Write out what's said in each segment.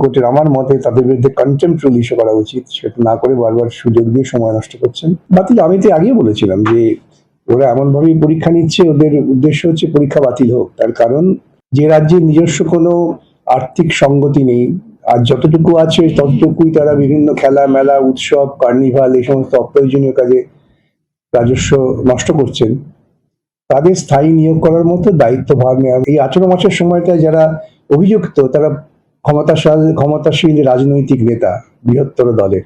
কোর্টের আমার মতে তাদের বিরুদ্ধে কন্টেম্প রুল ইস্যু করা উচিত। সেটা না করে বারবার সুযোগ দিয়ে সময় নষ্ট করছেন। বাতিল, আমি তো আগেই বলেছিলাম যে ওরা এমনভাবেই পরীক্ষা নিচ্ছে, ওদের উদ্দেশ্য হচ্ছে পরীক্ষা বাতিল হোক। তার কারণ যে রাজ্যে নিজস্ব কোনো আর্থিক সঙ্গতি নেই, আর যতটুকু আছে ততটুকুই তারা বিভিন্ন খেলা, মেলা, উৎসব, কার্নিভাল, এই সমস্ত অপ্রয়োজনীয় কাজে রাজস্ব নষ্ট করছেন। তাদের স্থায়ী নিয়োগ করার মতো দায়িত্ব দায়িত্বভার নেওয়া এই আঠেরো মাসের সময়টায় যারা অভিযুক্ত, তারা ক্ষমতাশাল, ক্ষমতাশীল রাজনৈতিক নেতা, বৃহত্তর দলের।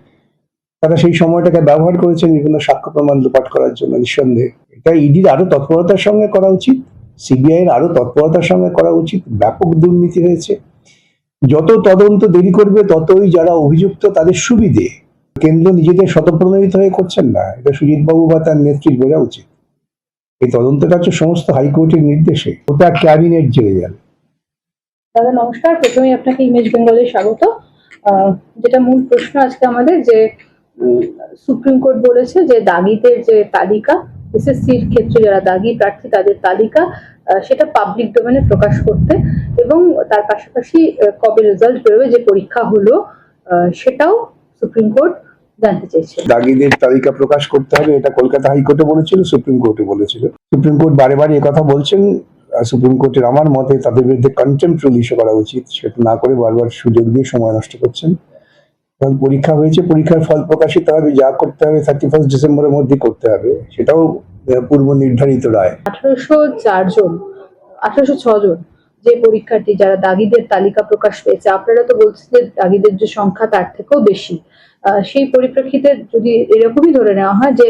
তারা সেই সময়টাকে ব্যবহার করেছেন বিভিন্ন সাক্ষ্য প্রমাণ লোপাট করার জন্য নিঃসন্দেহে। এটা ইডির আরও তৎপরতার সঙ্গে করা উচিত সিবিআই এর আরও তৎপরতার সঙ্গে করা উচিত, ব্যাপক দুর্নীতি হয়েছে যত তদন্ত দেরি করবে, ততই যারা অভিযুক্ত তাদের সুবিধে। কেন্দ্র নিজেদের শতপ্রণোদিত হয়ে করছেন না, এটা সুজিত বাবু বা তার নেত্রীর বোঝা উচিত। এই তদন্তটা হচ্ছে সমস্ত হাইকোর্টের নির্দেশে ওটা ক্যাবিনেট জেলে যাবে। দাদা, নমস্কার। প্রথমেই আপনাকে ইমেজ বেঙ্গলে স্বাগত। যেটা মূল প্রশ্ন আজকে আমাদের যে সুপ্রিম কোর্ট বলেছে যে, দাগিদের যে তালিকা, এসএসসির ক্ষেত্রে যারা দাগি প্রার্থী, তাদের তালিকা সেটা পাবলিক ডোমেনে প্রকাশ করতে এবং তার পাশাপাশি কবে রেজাল্ট বেরোবে, যে পরীক্ষা হলো সেটাও সুপ্রিম কোর্ট জানতে চেয়েছে। দাগিদের তালিকা প্রকাশ করতে হবে, এটা কলকাতা হাইকোর্টে বলেছিল, সুপ্রিম কোর্টে বলেছিল। সুপ্রিম কোর্ট বারে বারে কথা বলছেন সুপ্রিম কোর্টের আমার মতে তাদের বিরুদ্ধে কন্টেম্প রুল ইস্যু করা উচিত। সেটা না করে বারবার সুযোগ দিয়ে সময় নষ্ট করছেন। এবং পরীক্ষা হয়েছে, পরীক্ষার ফল প্রকাশিত হবে, যা করতে হবে থার্টি ফার্স্ট ডিসেম্বরের মধ্যে করতে হবে। সেটাও পূর্ব নির্ধারিত রায়। আঠারোশো চারজন আঠারোশো জন যে পরীক্ষার্থী, যারা দাগিদের তালিকা প্রকাশ পেয়েছে, আপনারা তো বলছেন যে দাগিদের যে সংখ্যা তার থেকেও বেশি। সেই পরিপ্রেক্ষিতে যদি এরকমই ধরে নেওয়া হয় যে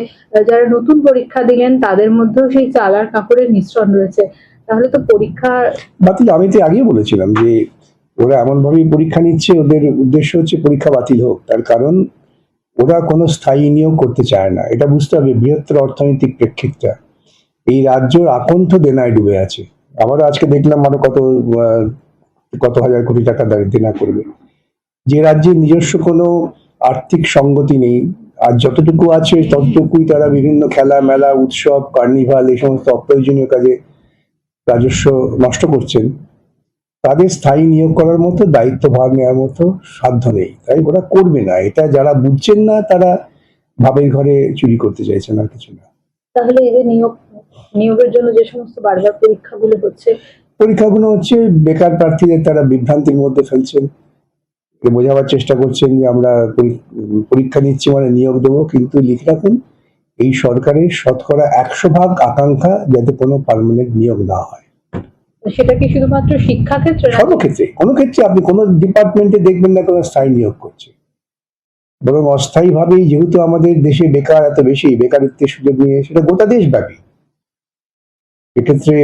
যারা নতুন পরীক্ষা দিলেন, তাদের মধ্যেও সেই চালার কাপড়ের মিশ্রণ রয়েছে। তাহলে তো পরীক্ষা বাতিল আমি তো আগেই বলেছিলাম যে ওরা এমনভাবেই পরীক্ষা নিচ্ছে, ওদের উদ্দেশ্য হচ্ছে পরীক্ষা বাতিল হোক। তার কারণ ওরা কোনো স্থায়ী নিয়োগ করতে চায় না। এটা বুঝতে হবে, বৃহত্তর অর্থনৈতিক প্রেক্ষিতটা। এই রাজ্যর আকণ্ঠ দেনায় ডুবে আছে। আবারও আজকে দেখলাম আরও কত কত হাজার কোটি টাকা দেনা করবে। যে রাজ্যের নিজস্ব কোনো আর্থিক সঙ্গতি নেই, আর যতটুকু আছে ততটুকুই তারা বিভিন্ন খেলা মেলা উৎসব, কার্নিভাল, এই সমস্ত অপ্রয়োজনীয় কাজে রাজস্ব নষ্ট করছেন তাদের স্থায়ী নিয়োগ করার মতো দায়িত্ব দায়িত্বভার নেওয়ার মতো সাধ্য নেই। তাই ওরা করবে না। এটা যারা বুঝছেন না তারা ভাবের ঘরে চুরি করতে চাইছেন আর কিছু না। তাহলে নিয়োগ নিয়োগের জন্য যে সমস্ত বারবার পরীক্ষাগুলো হচ্ছে পরীক্ষাগুলো হচ্ছে বেকার প্রার্থীদের তারা বিভ্রান্তির মধ্যে ফেলছেন। বোঝাবার চেষ্টা করছেন যে আমরা পরী- পরীক্ষা নিচ্ছি মানে নিয়োগ দেবো কিন্তু লিখে রাখুন এই সরকারের শতকরা একশো ভাগ আকাঙ্ক্ষা যাতে কোনো পার্মানেন্ট নিয়োগ না হয়। সেটা কি শুধুমাত্র শিক্ষা ক্ষেত্রে সর্বক্ষেত্রে। কোনো ক্ষেত্রে আপনি কোনো ডিপার্টমেন্টে দেখবেন না কোনো স্থায়ী নিয়োগ করছে। বরং অস্থায়ীভাবেই যেহেতু আমাদের দেশে বেকার এত বেশি বেকারত্বের সুযোগ নিয়ে সেটা গোটা দেশব্যাপী। এক্ষেত্রে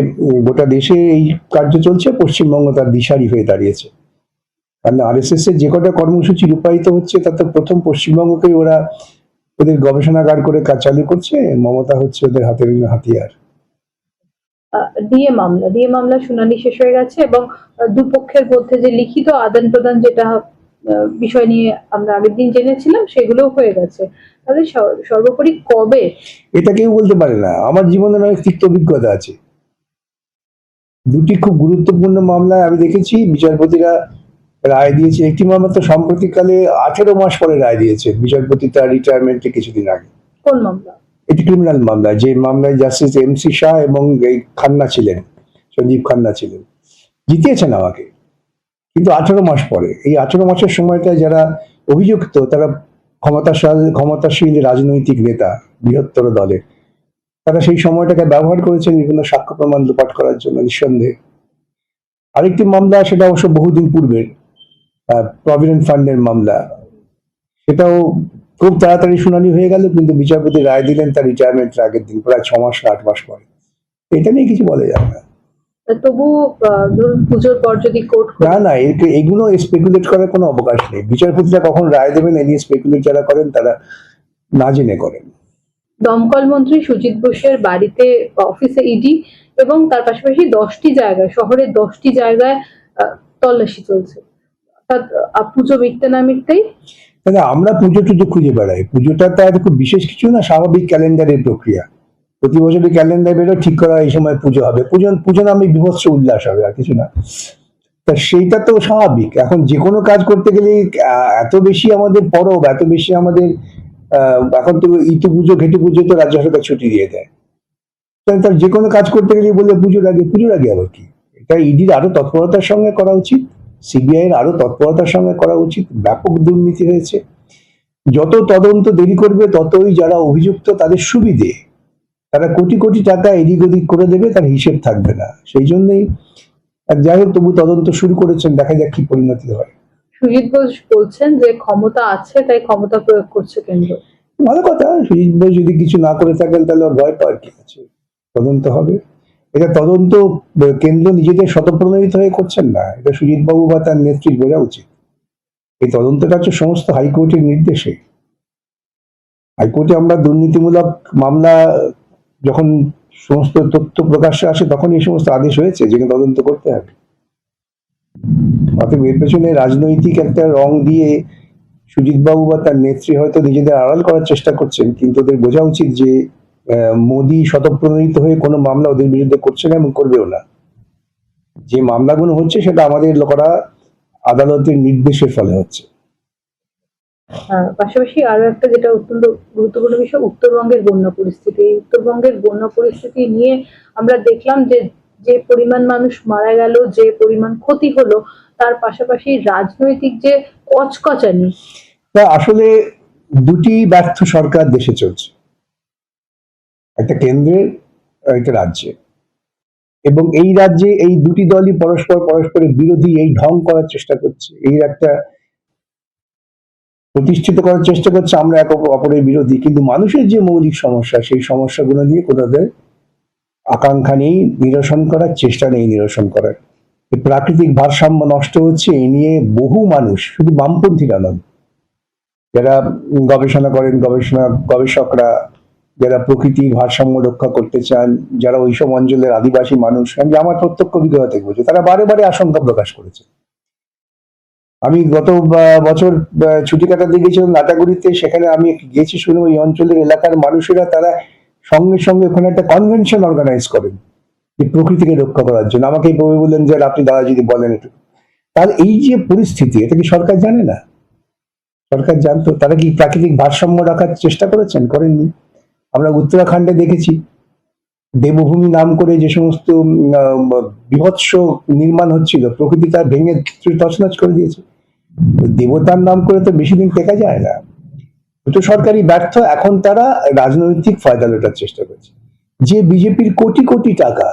গোটা দেশে এই কার্য চলছে পশ্চিমবঙ্গ তার দিশারি হয়ে দাঁড়িয়েছে। কারণ আর এস এস এর যে কটা কর্মসূচি রূপায়িত হচ্ছে তাতে প্রথম পশ্চিমবঙ্গকেই ওরা ওদের গবেষণাগার করে কাজ চালু করছে মমতা হচ্ছে ওদের হাতের হাতিয়ার। ডিএ মামলা ডিএ মামলা শুনানি শেষ হয়ে গেছে এবং দুপক্ষের মধ্যে যে লিখিত আদান প্রদান যেটা বিষয় নিয়ে আমরা আগের দিন জেনেছিলাম সেগুলো হয়ে গেছে। তাহলে সর- সর্বোপরি কবে? এটা কেউ বলতে পারে না। আমার জীবনের অনেক তিক্ত অভিজ্ঞতা আছে। দুটি খুব গুরুত্বপূর্ণ মামলায় আমি দেখেছি বিচারপতিরা রায় দিয়েছে। একটি মামলা তো সাম্প্রতিককালে আঠেরো মাস পরে রায় দিয়েছে বিচারপতি তার রিটায়ারমেন্টে কিছুদিন আগে। কোন মামলা? এটি ক্রিমিনাল মামলা যে মামলায় জাস্টিস এম সি শাহ এবং এই খান্না ছিলেন সঞ্জীব খান্না ছিলেন। জিতিয়েছেন আমাকে। কিন্তু আঠেরো মাস পরে এই আঠেরো মাসের সময়টায় যারা অভিযুক্ত তারা ক্ষমতাশাল ক্ষমতাশীল রাজনৈতিক নেতা বৃহত্তর দলের তারা সেই সময়টাকে ব্যবহার করেছেন বিভিন্ন সাক্ষ্য প্রমাণ লোপাট করার জন্য নিঃসন্দেহে। আরেকটি মামলা সেটা অবশ্য বহুদিন পূর্বের প্রভিডেন্ট ফান্ডের মামলা। সেটাও খুব তাড়াতাড়ি শুনানি হয়ে গেল কিন্তু বিচারপতি রায় দিলেন তার রিটায়ারমেন্টের আগের দিন প্রায় ছ মাস আট মাস পরে। এটা নিয়ে কিছু বলা যাবে না। তবু আহ, ধরুন পুজোর পর যদি কোর্ট না না এগুলো স্পেকুলেট করার কোনো অবকাশ নেই। বিচারপতিরা কখন রায় দেবেন এ নিয়ে স্পেকুলেট যারা করেন তারা না জেনে করেন। দমকল মন্ত্রী সুজিত বোসের বাড়িতে অফিসে ইডি এবং তার পাশাপাশি দশটি জায়গায় শহরের দশটি জায়গায় তল্লাশি চলছে। পুজো মিটতে না মিটতেই? আমরা পুজো টুজো খুঁজে বেড়াই। পুজোটা খুব বিশেষ কিছু না, স্বাভাবিক ক্যালেন্ডারের প্রক্রিয়া। প্রতি বছরই ক্যালেন্ডার বেরো ঠিক করা এই সময় পুজো হবে। পুজো পুজো বিভৎস উল্লাস হবে, আর কিছু না। তা সেইটা তো স্বাভাবিক। এখন যে কোনো কাজ করতে গেলে এত বেশি আমাদের পরব, এত বেশি আমাদের এখন তো ইতু পুজো, ঘেটু পুজো তো রাজ্য সরকার ছুটি দিয়ে দেয়। তার যে কোনো কাজ করতে গেলে বলে পুজোর আগে পুজোর আগে আবার কি? এটা ইডির আরও তৎপরতার সঙ্গে করা উচিত। সিবিআই এর আরও তৎপরতার সঙ্গে করা উচিত ব্যাপক দুর্নীতি হয়েছে। যত তদন্ত দেরি করবে ততই যারা অভিযুক্ত তাদের সুবিধে। তারা কোটি কোটি টাকা এদিক ওদিক করে দেবে তার হিসেব থাকবে না। সেই জন্যই যাই হোক তবু তদন্ত শুরু করেছেন দেখা যাক কি পরিণতি হয়। সুজিত বোস বলছেন যে ক্ষমতা আছে তাই ক্ষমতা প্রয়োগ করছে কেন্দ্র। ভালো কথা সুজিত বোস যদি কিছু না করে থাকেন তাহলে ওর ভয় পাওয়ার কি আছে? তদন্ত হবে। এটা তদন্ত কেন্দ্র নিজেদের শতপ্রণোদিত হয়ে করছেন না। এটা সুজিত বাবু বা তার নেত্রীর বোঝা উচিত। এই তদন্তটা হচ্ছে সমস্ত হাইকোর্টের নির্দেশে। হাইকোর্টে আমরা দুর্নীতিমূলক মামলা, যখন সমস্ত তথ্য প্রকাশ্যে আসে তখন এই সমস্ত আদেশ হয়েছে যেখানে তদন্ত করতে হবে। অতএব এর পেছনে রাজনৈতিক একটা রং দিয়ে সুজিত বাবু বা তার নেত্রী হয়তো নিজেদের আড়াল করার চেষ্টা করছেন, কিন্তু ওদের বোঝা উচিত যে মোদি শতপ্রণোদিত হয়ে কোনো মামলা ওদের বিরুদ্ধে করছে না এবং করবেও না। যে মামলাগুলো হচ্ছে সেটা আমাদের করা আদালতের নির্দেশের ফলে হচ্ছে। আহ, পাশাপাশি আরও একটা যেটা অত্যন্ত গুরুত্বপূর্ণ বিষয় উত্তরবঙ্গের বন্যা পরিস্থিতি। উত্তরবঙ্গের বন্যা পরিস্থিতি নিয়ে আমরা দেখলাম যে যে পরিমাণ মানুষ মারা গেল যে পরিমাণ ক্ষতি হলো তার পাশাপাশি রাজনৈতিক যে কচকচানি। আসলে দুটি ব্যর্থ সরকার দেশে চলছে। একটা কেন্দ্রের একটা রাজ্যে। এবং এই রাজ্যে এই দুটি দলই পরস্পর পরস্পরের বিরোধী এই ঢং করার চেষ্টা করছে। এই একটা প্রতিষ্ঠিত করার চেষ্টা করছে, আমরা এক অপরের বিরোধী। কিন্তু মানুষের যে মৌলিক সমস্যা, সেই সমস্যাগুলো নিয়ে কোথাদের আকাঙ্ক্ষা নেই, নিরসন করার চেষ্টা নেই নিরসন করার। প্রাকৃতিক ভারসাম্য নষ্ট হচ্ছে, এই নিয়ে বহু মানুষ, শুধু বামপন্থীরা নন, যারা গবেষণা করেন, গবেষণা গবেষকরা যারা প্রকৃতির ভারসাম্য রক্ষা করতে চান, যারা ওইসব অঞ্চলের আদিবাসী মানুষ, আমি আমার প্রত্যক্ষ অভিজ্ঞতা থেকে বলছি, তারা বারে বারে আশঙ্কা প্রকাশ করেছে। আমি গত বছর ছুটি কাটাতে গিয়েছিলাম লাটাগুড়িতে সেখানে আমি গেছি শুনে ওই অঞ্চলের এলাকার মানুষেরা তারা সঙ্গে সঙ্গে ওখানে একটা কনভেনশন অর্গানাইজ করেন যে প্রকৃতিকে রক্ষা করার জন্য। আমাকে এই বললেন যে আপনি দাদা যদি বলেন একটু। তাহলে এই যে পরিস্থিতি, এটা কি সরকার জানে না? সরকার জানতো, তারা কি প্রাকৃতিক ভারসাম্য রাখার চেষ্টা করেছেন? করেননি। আমরা উত্তরাখণ্ডে দেখেছি। দেবভূমি নাম করে যে সমস্ত বিভৎস নির্মাণ হচ্ছিল, প্রকৃতি তার ভেঙে তছনছ করে দিয়েছে। দেবতার নাম করে তো বেশি দিন টেকা যায় না। দুটো সরকারি ব্যর্থ, এখন তারা রাজনৈতিক ফায়দা লোটার চেষ্টা করছে। যে বিজেপির কোটি কোটি টাকা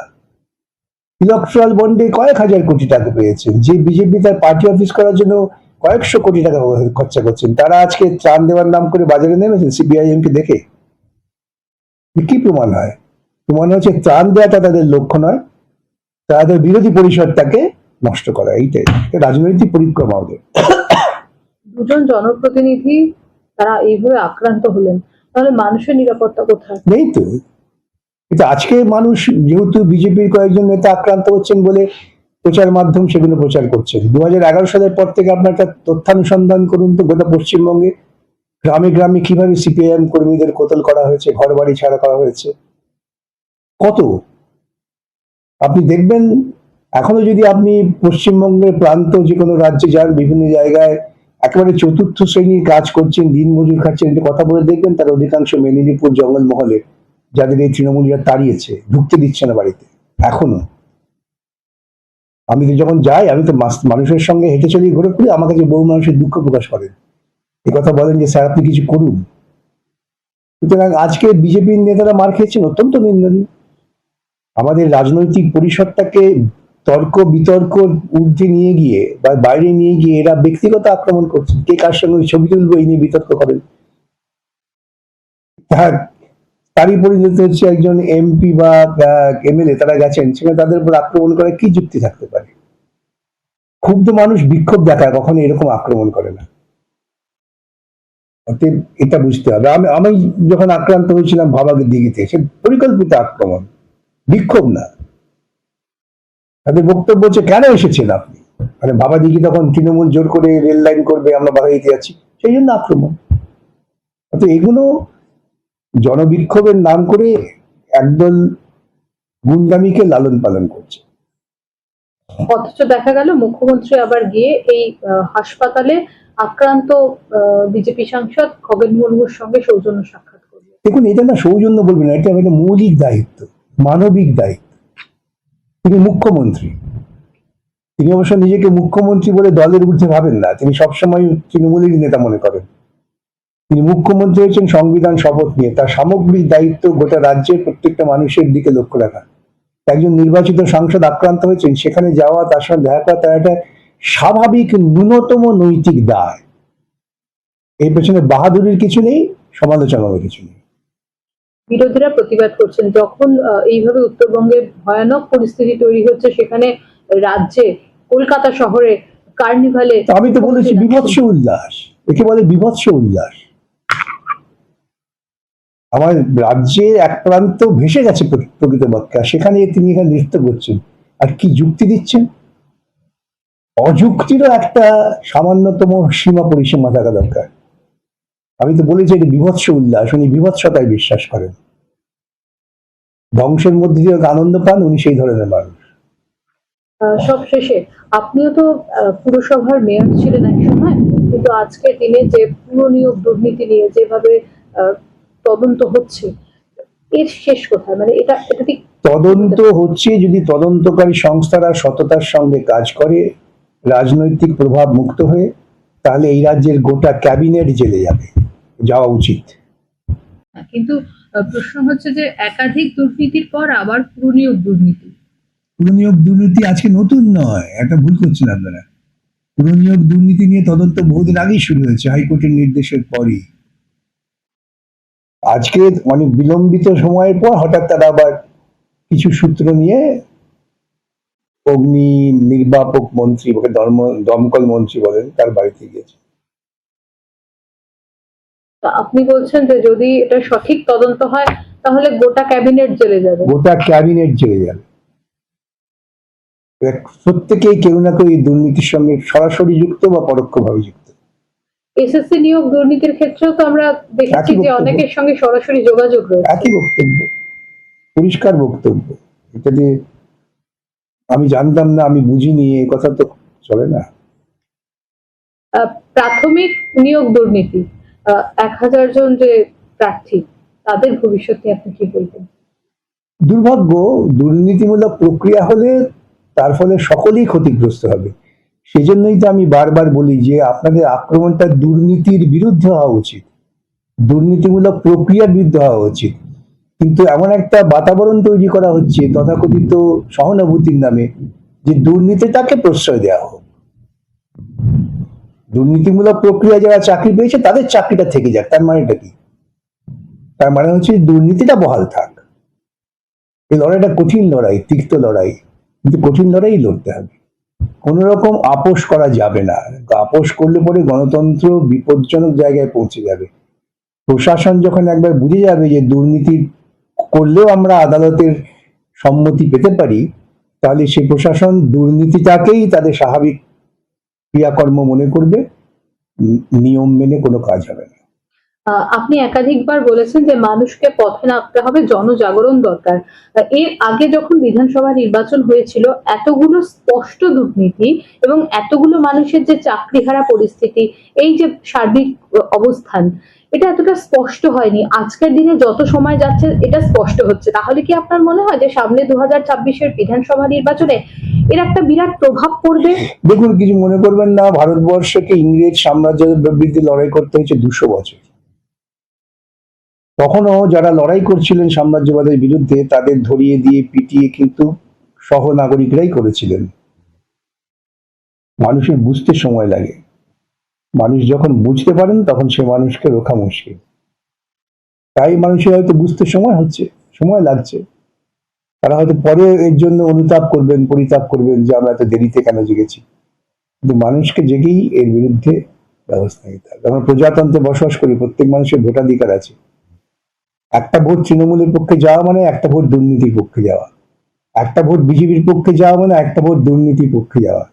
ইলেকট্রাল বন্ডে কয়েক হাজার কোটি টাকা পেয়েছেন যে বিজেপি তার পার্টি অফিস করার জন্য কয়েকশো কোটি টাকা খরচা করছেন, তারা আজকে ত্রাণ দেওয়ার নাম করে বাজারে নেমেছেন সিপিআইএম কে দেখে। কি প্রমাণ হয়? প্রমাণ হচ্ছে ত্রাণ দেওয়াটা তাদের লক্ষ্য নয় তাদের বিরোধী পরিষদটাকে নষ্ট করা এইটাই। রাজনৈতিক পরিক্রমা ওদের। দুজন জনপ্রতিনিধি তারা এইভাবে আক্রান্ত হলেন তাহলে মানুষের নিরাপত্তা কোথায়? নেই তো। কিন্তু আজকে মানুষ যেহেতু বিজেপির কয়েকজন নেতা আক্রান্ত হচ্ছেন বলে প্রচার মাধ্যম সেগুলো প্রচার করছেন। দু হাজার এগারো সালের পর থেকে আপনার একটা তথ্যানুসন্ধান করুন তো গোটা পশ্চিমবঙ্গে। গ্রামে গ্রামে কীভাবে সিপিআইএম কর্মীদের কোতল করা হয়েছে ঘর বাড়ি ছাড়া করা হয়েছে? কত? আপনি দেখবেন, এখনও যদি আপনি পশ্চিমবঙ্গের প্রান্ত যে কোনো রাজ্যে যান, বিভিন্ন জায়গায়, একেবারে চতুর্থ শ্রেণির কাজ করছেন, দিন মজুর খাচ্ছেন কথা বলে দেখবেন, তার অধিকাংশ মেদিনীপুর জঙ্গলমহলে, যাদের এই তৃণমূলীরা তাড়িয়েছে, ঢুকতে দিচ্ছে না বাড়িতে, এখনও। আমি তো যখন যাই, আমি তো মানুষের সঙ্গে হেঁটে চলি, ঘুরে ঘুরে আমার কাছে বহু মানুষের দুঃখ প্রকাশ করেন। কথা বলেন যে, স্যার, আপনি কিছু করুন। সুতরাং আজকে বিজেপির নেতারা মার খেয়েছেন, অত্যন্ত নিন্দনীয়। আমাদের রাজনৈতিক পরিষদটাকে তর্ক বিতর্ক ঊর্ধ্বে নিয়ে গিয়ে বা বাইরে নিয়ে গিয়ে এরা ব্যক্তিগত আক্রমণ করছে। কে কার সঙ্গে ছবি তুলবো, এই নিয়ে বিতর্ক করেন। তার, তারই পরিণত হচ্ছে একজন এমপি বা এমএলএ তারা গেছেন, সেখানে তাদের উপর আক্রমণ করার কি যুক্তি থাকতে পারে? ক্ষুব্ধ মানুষ বিক্ষোভ দেখায় কখনো এরকম আক্রমণ করে না। অতএব এটা বুঝতে হবে। আমি আমি যখন আক্রান্ত হয়েছিলাম ভাবাগের দিঘিতে সে পরিকল্পিত আক্রমণ, বিক্ষোভ না। তাদের বক্তব্য হচ্ছে, কেন এসেছেন আপনি? মানে বাবা দিঘি তখন তৃণমূল জোর করে রেল লাইন করবে, আমরা বাধা দিতে যাচ্ছি? সেই জন্য আক্রমণ। অর্থাৎ এগুলো জনবিক্ষোভের নাম করে একদল গুন্ডামিকে লালন পালন করছে। অথচ দেখা গেল, মুখ্যমন্ত্রী আবার গিয়ে এই হাসপাতালে আক্রান্ত বিজেপি সাংসদ খগেন মুর্মুর সঙ্গে সৌজন্য সাক্ষাৎ করলেন। দেখুন, এটা না সৌজন্য বলবেন না, এটা একটা মৌলিক দায়িত্ব, মানবিক দায়িত্ব। তিনি মুখ্যমন্ত্রী। তিনি অবশ্য নিজেকে মুখ্যমন্ত্রী বলে দলের ঊর্ধ্বে ভাবেন না, তিনি সবসময় তৃণমূলেরই নেতা মনে করেন। তিনি মুখ্যমন্ত্রী হয়েছেন, সংবিধান শপথ নিয়ে। তার সামগ্রিক দায়িত্ব গোটা রাজ্যের প্রত্যেকটা মানুষের দিকে লক্ষ্য রাখা। একজন নির্বাচিত সাংসদ আক্রান্ত হয়েছেন, সেখানে যাওয়া, তার সঙ্গে দেখা করা, তার একটা স্বাভাবিক ন্যূনতম নৈতিক দায়। এর পেছনে বাহাদুরির কিছু নেই সমালোচনারও কিছু নেই। বিরোধীরা প্রতিবাদ করছেন। যখন এইভাবে উত্তরবঙ্গে ভয়ানক পরিস্থিতি তৈরি হচ্ছে। সেখানে রাজ্যে কলকাতা শহরে কার্নিভালে আমি তো বলেছি বিভৎস উল্লাস। একে বলে বিভৎস উল্লাস। আমার রাজ্যের এক প্রান্ত ভেসে গেছে প্র- প্রকৃতপক্ষে। সেখানে তিনি এখানে নৃত্য করছেন। আর কি যুক্তি দিচ্ছেন? অযুক্তিরও একটা সামান্যতম সীমা পরিসীমা থাকা দরকার। আমি তো বলেছি এটা বিভৎস উল্লাস উনি বিভৎসতায় বিশ্বাস করেন। ধ্বংসের মধ্যে দিয়ে আনন্দ পান উনি সেই ধরনের মানুষ। আহ, সব শেষে আপনিও তো পুরসভার মেয়র ছিলেন এক সময় কিন্তু আজকের দিনে যে পুরনিয়োগ দুর্নীতি নিয়ে যেভাবে তদন্ত হচ্ছে এর শেষ কোথায়? মানে এটা এটা ঠিক তদন্ত হচ্ছে যদি তদন্তকারী সংস্থারা সততার সঙ্গে কাজ করে রাজনৈতিক প্রভাব মুক্ত হয়ে তাহলে এই রাজ্যের গোটা ক্যাবিনেট জেলে যাবে। যাওয়া উচিত। কিন্তু প্রশ্ন হচ্ছে যে একাধিক দুর্নীতির পর আবার পুরনিয়োগ দুর্নীতি। পুরনিয়োগ দুর্নীতি আজকে নতুন নয় একটা ভুল করছেন আপনারা। পুরনিয়োগ দুর্নীতি নিয়ে তদন্ত বহুদিন আগেই শুরু হয়েছে হাইকোর্টের নির্দেশের পরই। আজকে অনেক বিলম্বিত সময়ের পর হঠাৎ তারা আবার কিছু সূত্র নিয়ে অগ্নি নির্বাপক মন্ত্রী ওকে ধর্ম দমকল মন্ত্রী বলেন তার বাড়িতে গিয়েছে। তা আপনি বলছেন যে যদি এটা সঠিক তদন্ত হয় তাহলে গোটা ক্যাবিনেট জেলে যাবে। গোটা ক্যাবিনেট জেলে যাবে। প্রত্যেকেই কেউ না কেউ এই দুর্নীতির সঙ্গে সরাসরি যুক্ত বা পরোক্ষভাবে যুক্ত। এসএসসি নিয়োগ দুর্নীতির ক্ষেত্রেও তো আমরা দেখেছি যে অনেকের সঙ্গে সরাসরি যোগাযোগ রয়েছে। একই বক্তব্য। পরিষ্কার বক্তব্য। এটা যে আমি জানতাম না আমি বুঝিনি এ কথা তো চলে না। প্রাথমিক নিয়োগ দুর্নীতি এক হাজার জন যে প্রার্থী তাদের ভবিষ্যৎ নিয়ে আপনি কি বলবেন? দুর্ভাগ্য দুর্নীতিমূলক প্রক্রিয়া হলে তার ফলে সকলেই ক্ষতিগ্রস্ত হবে। সেজন্যই তো আমি বারবার বলি যে আপনাদের আক্রমণটা দুর্নীতির বিরুদ্ধে হওয়া উচিত। দুর্নীতিমূলক প্রক্রিয়ার বিরুদ্ধে হওয়া উচিত। কিন্তু এমন একটা বাতাবরণ তৈরি করা হচ্ছে তথাকথিত সহানুভূতির নামে যে দুর্নীতিটাকে প্রশ্রয় দেওয়া হোক। দুর্নীতিমূলক প্রক্রিয়া যারা চাকরি পেয়েছে তাদের চাকরিটা থেকে যাক, তার মানেটা কি? তার মানে হচ্ছে দুর্নীতিটা বহাল থাক। এই লড়াইটা কঠিন লড়াই, তিক্ত লড়াই। কিন্তু কঠিন লড়াই লড়তে হবে। কোন রকম আপোষ করা যাবে না। আপোষ করলে পরে গণতন্ত্র বিপজ্জনক জায়গায় পৌঁছে যাবে। প্রশাসন যখন একবার বুঝে যাবে যে দুর্নীতি করলেও আমরা আদালতের সম্মতি পেতে পারি, তাহলে সে প্রশাসন দুর্নীতিটাকেই তাদের স্বাভাবিক ক্রিয়াকর্ম মনে করবে নিয়ম মেনে কোনো কাজ হবে না। আপনি একাধিকবার বলেছেন যে মানুষকে পথে নামতে হবে, জনজাগরণ দরকার। এর আগে যখন বিধানসভা নির্বাচন হয়েছিল, এতগুলো স্পষ্ট দুর্নীতি এবং এতগুলো মানুষের যে চাকরি চাকরিহারা পরিস্থিতি, এই যে সার্বিক অবস্থান, এটা এতটা স্পষ্ট হয়নি। আজকের দিনে যত সময় যাচ্ছে, এটা স্পষ্ট হচ্ছে। তাহলে কি আপনার মনে হয় যে সামনে দু হাজার ছাব্বিশের বিধানসভা নির্বাচনে এর একটা বিরাট প্রভাব পড়বে? দেখুন, কিছু মনে করবেন না, ভারতবর্ষকে ইংরেজ সাম্রাজ্যের বিরুদ্ধে লড়াই করতে হয়েছে দুশো বছর। তখনও যারা লড়াই করছিলেন সাম্রাজ্যবাদের বিরুদ্ধে, তাদের ধরিয়ে দিয়ে পিটিয়ে কিন্তু সহ নাগরিকরাই করেছিলেন। মানুষের বুঝতে সময় লাগে। মানুষ যখন বুঝতে পারেন, তখন সে মানুষকে রোখা মুশকিল। তাই মানুষের হয়তো বুঝতে সময় হচ্ছে, সময় লাগছে। তারা হয়তো পরে এর জন্য অনুতাপ করবেন, পরিতাপ করবেন যে আমরা এত দেরিতে কেন জেগেছি। কিন্তু মানুষকে জেগেই এর বিরুদ্ধে ব্যবস্থা নিতে হবে। আমরা প্রজাতন্ত্রে বসবাস করি, প্রত্যেক মানুষের ভোটাধিকার আছে। একটা ভোট তৃণমূলের পক্ষে যাওয়া মানে একটা ভোট দুর্নীতির পক্ষে যাওয়া। একটা ভোট বিজেপির পক্ষে যাওয়া মানে একটা ভোট দুর্নীতির পক্ষে যাওয়া।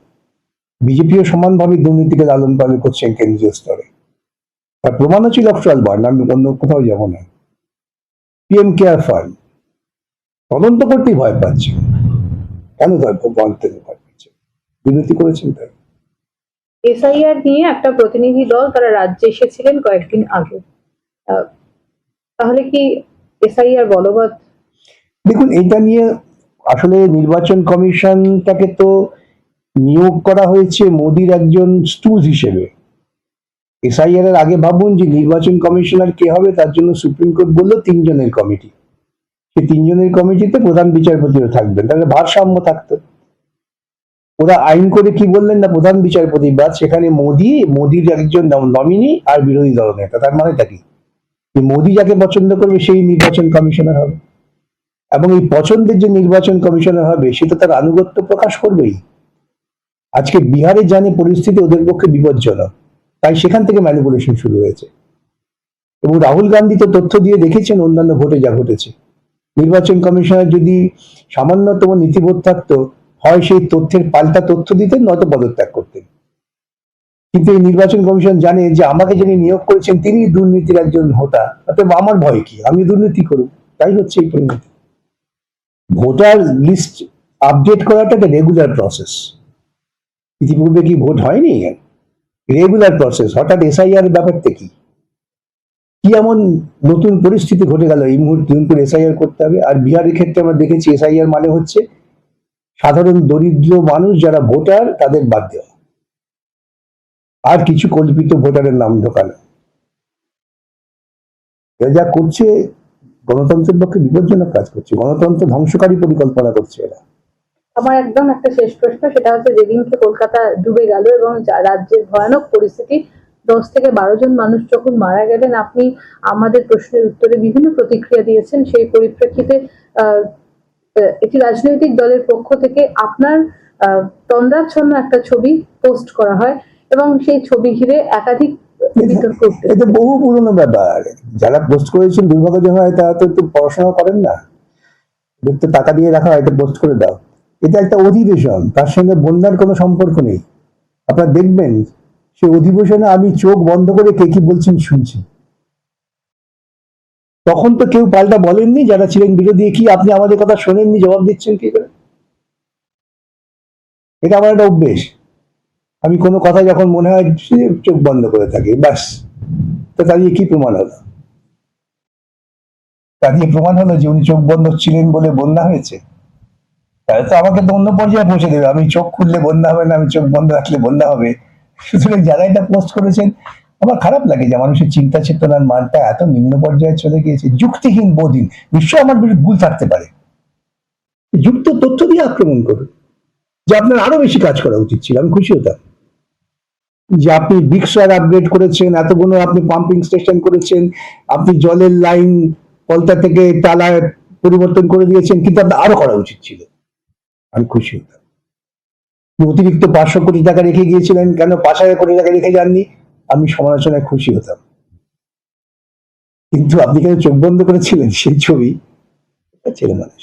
বিজেপিও সমানভাবে দুর্নীতিকে লালন পালন করছেন কেন্দ্রীয় স্তরে। আর প্রমাণ হচ্ছে ইলেকট্রাল বন্ড আমি অন্য কোথাও যাব না। পিএম কেয়ার ফান্ড তদন্ত করতেই ভয় পাচ্ছে। কেন বন্ধ ভয় পাচ্ছে। দুর্নীতি করেছেন তাই এসআইআর নিয়ে একটা প্রতিনিধি দল তারা রাজ্যে এসেছিলেন কয়েকদিন আগে। তাহলে কি এসআইআর বলবৎ? দেখুন এটা নিয়ে আসলে নির্বাচন কমিশনটাকে তো নিয়োগ করা হয়েছে মোদির একজন স্টুজ হিসেবে। এসআইআর এর আগে ভাবুন যে নির্বাচন কমিশনার কে হবে, তার জন্য সুপ্রিম কোর্ট বলল তিনজনের কমিটি। সেই তিনজনের কমিটিতে প্রধান বিচারপতিও থাকবেন, তাহলে ভারসাম্য থাকতো। ওরা আইন করে কি বললেন না, প্রধান বিচারপতি বাদ সেখানে মোদি, মোদির একজন নমিনি আর বিরোধী দলনেতা তার মানেটা কি? যে মোদি যাকে পছন্দ করবে সেই নির্বাচন কমিশনার হবে। এবং এই পছন্দের যে নির্বাচন কমিশনার হবে, সে তো তার আনুগত্য প্রকাশ করবেই। আজকে বিহারে জানে পরিস্থিতি ওদের পক্ষে বিপজ্জনক। তাই সেখান থেকে ম্যানিপুলেশন শুরু হয়েছে। এবং রাহুল গান্ধী তো তথ্য দিয়ে দেখেছেন অন্যান্য ভোটে যা ঘটেছে। নির্বাচন কমিশনার যদি সামান্যতম নীতিবোধ থাকতো, হয় সেই তথ্যের পাল্টা তথ্য দিতেন, নয়তো পদত্যাগ করতেন। কিন্তু এই নির্বাচন কমিশন জানে যে আমাকে যিনি নিয়োগ করেছেন, তিনি দুর্নীতির একজন হোতা অতএব আমার ভয় কি? আমি দুর্নীতি করব তাই হচ্ছে এই পরিণতি। ভোটার লিস্ট আপডেট করাটা একটা রেগুলার প্রসেস ইতিপূর্বে কি ভোট হয়নি? রেগুলার প্রসেস হঠাৎ এসআইআর ব্যাপারটা কি? কি এমন নতুন পরিস্থিতি ঘটে গেল? এই মুহূর্তে নতুন এসআইআর করতে হবে। আর বিহারের ক্ষেত্রে আমরা দেখেছি এসআইআর মানে হচ্ছে সাধারণ দরিদ্র মানুষ যারা ভোটার, তাদের বাদ দেওয়া। আর কিছু কল্পিত ভোটারের নাম ঢোকানো এরা যা করছে, গণতন্ত্রের পক্ষে বিপজ্জনক কাজ করছে। গণতন্ত্র ধ্বংসকারী পরিকল্পনা করছে এরা। আমার একদম একটা শেষ প্রশ্ন, সেটা হচ্ছে যেদিনকে কলকাতা ডুবে গেল এবং রাজ্যের ভয়ানক পরিস্থিতি, দশ থেকে বারো জন মানুষ যখন মারা গেলেন, আপনি আমাদের প্রশ্নের উত্তরে বিভিন্ন প্রতিক্রিয়া দিয়েছেন। সেই পরিপ্রেক্ষিতে একটি রাজনৈতিক দলের পক্ষ থেকে আপনার তন্দ্রাচ্ছন্ন একটা ছবি পোস্ট করা হয়। এবং সেই ছবি ঘিরে একাধিক এটা বহু পুরনো ব্যাপার। যারা পোস্ট করেছেন দুর্ভাগ্যজনক হয় তারা তো একটু পড়াশোনা করেন না। তো টাকা দিয়ে রাখা হয় এটা পোস্ট করে দাও। এটা একটা অধিবেশন তার সঙ্গে বন্যার কোনো সম্পর্ক নেই। আপনারা দেখবেন সেই অধিবেশনে আমি চোখ বন্ধ করে কে কি বলছেন শুনছি। তখন তো কেউ পাল্টা বলেননি যারা ছিলেন বিরোধী কি আপনি আমাদের কথা শোনেননি জবাব দিচ্ছেন কি করে? এটা আমার একটা অভ্যেস। আমি কোনো কথা যখন মনে হয় চোখ বন্ধ করে থাকি, ব্যাস। তো তা দিয়ে কি প্রমাণ হলো? তা প্রমাণ হলো যে উনি চোখ বন্ধ ছিলেন বলে বন্যা হয়েছে। তাহলে তো আমাকে তো অন্য পর্যায়ে পৌঁছে দেবে। আমি চোখ খুললে বন্যা হবে না, আমি চোখ বন্ধ রাখলে বন্যা হবে। সুতরাং যারা এটা পোস্ট করেছেন, আমার খারাপ লাগে যে মানুষের চিন্তা চেতনার মানটা এত নিম্ন পর্যায়ে চলে গিয়েছে। যুক্তিহীন বোধহীন। নিশ্চয় আমার বিরুদ্ধে ভুল থাকতে পারে। যুক্ত তথ্য দিয়ে আক্রমণ করুন। যে আপনার আরও বেশি কাজ করা উচিত ছিল, আমি খুশি হতাম। যে আপনি বিক্সয়ার আপগ্রেড করেছেন, এতগুলো আপনি পাম্পিং স্টেশন করেছেন, আপনি জলের লাইন কলতা থেকে টালায় পরিবর্তন করে দিয়েছেন, কিন্তু আপনার আরও করা উচিত ছিল। আমি খুশি হতাম। অতিরিক্ত পাঁচশো কোটি টাকা রেখে গিয়েছিলেন কেন? পাঁচ হাজার কোটি টাকা রেখে যাননি? আমি সমালোচনায় খুশি হতাম। কিন্তু আপনি কেন চোখ বন্ধ করেছিলেন সেই ছবি? ছেলে মানুষ।